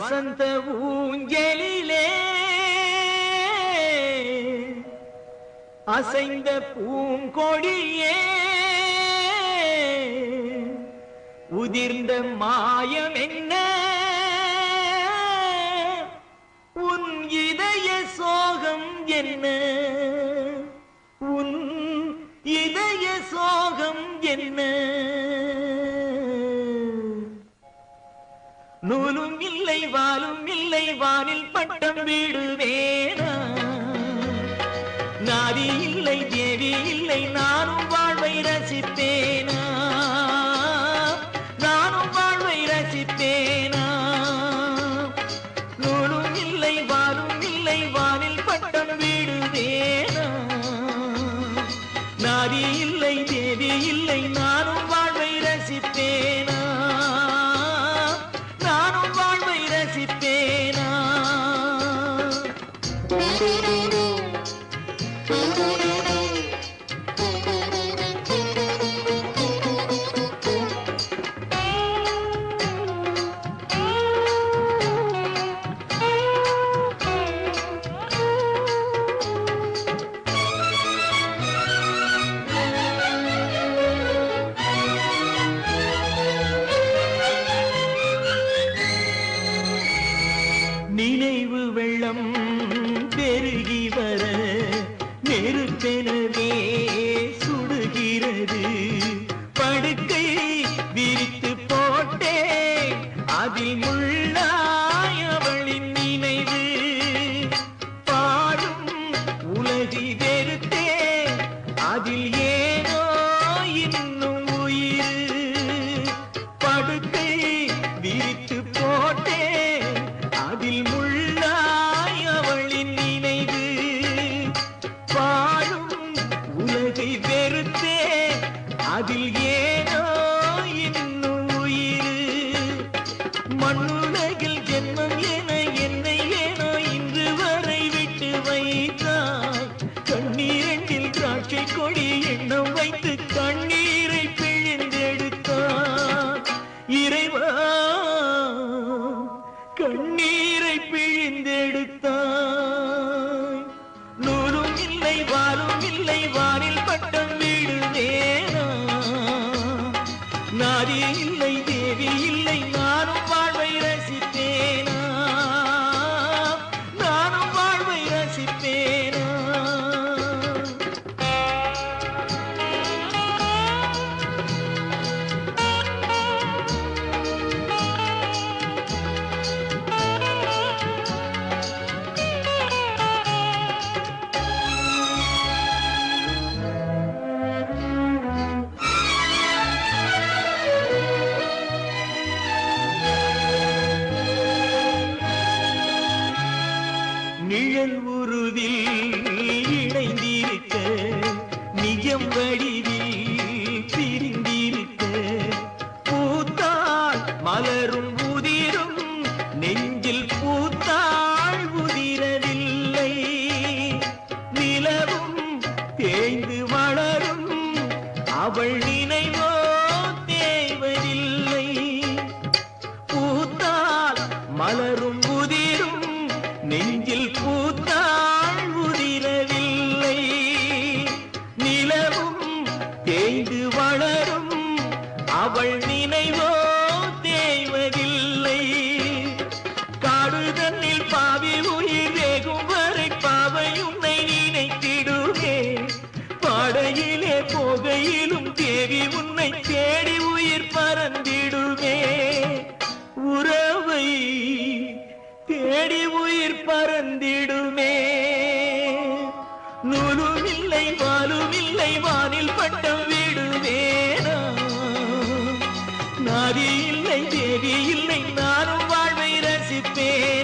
வசந்த ஊஞ்சலிலே அசைந்த பூங்கொடியே உதிர்ந்த மாயம் என்ன? உன் இதய சோகம் என்ன? உன் இதய சோகம் என்ன? இல்லை வாழும் இல்லை வானில் பட்டம் வீடு வேணா நாதி இல்லை தேவி இல்லை நானும் வாழ்வை ரசிப்பேனா? நானும் வாழ்வை ரசிப்பேனா? நூலும் இல்லை வாழும் இல்லை வானில் பட்டம் வீடு வேணா நாதி இல்லை தேவி இல்லை நான் நெருப்பெனவே சுடுகிறது. படுக்கை விரித்து கட்டி எண்ணம் வைத்து கண்ணீரை பிழிந்தெடுத்தான். இறைவா கண்ணீரை பிழிந்தெடுத்தான் நூலும் இல்லை வாழும் இல்லை வானில் பட்டம் வீடு வேணா நாரி இல்லை தேவி இல்லை நானும் வாழ்வை ரசிப்பேனா நிழல் உருவில் இணைந்திருக்க நிஜம் வடிவில் பிரிந்திருக்க. பூத்தாள் மலரும் உதிரும் நெஞ்சில் பூத்தாள் உதிரவில்லை. நிலவும் தேய்ந்து வளரும் அவள் நினைவோ தேவதில்லை பூத்தால் மலரும் உதிரும் நெஞ்சில் பூத்தாள் உதிரவில்லை. நிலவும் தேய்ந்து வளரும். அவள் நினைவோ தேய்வதில்லை. காடு தன்னில் பாவி உயிர் வேகும் வரை பாவை உன்னை நினைத்திடுவே பாடையிலே போகையிலும் தேவி உன்னை தேடி வானில் பட்டம் விடுவேனா? நாரி இல்லை தேவி இல்லை நானும் வாழ்வை ரசிப்பேன்.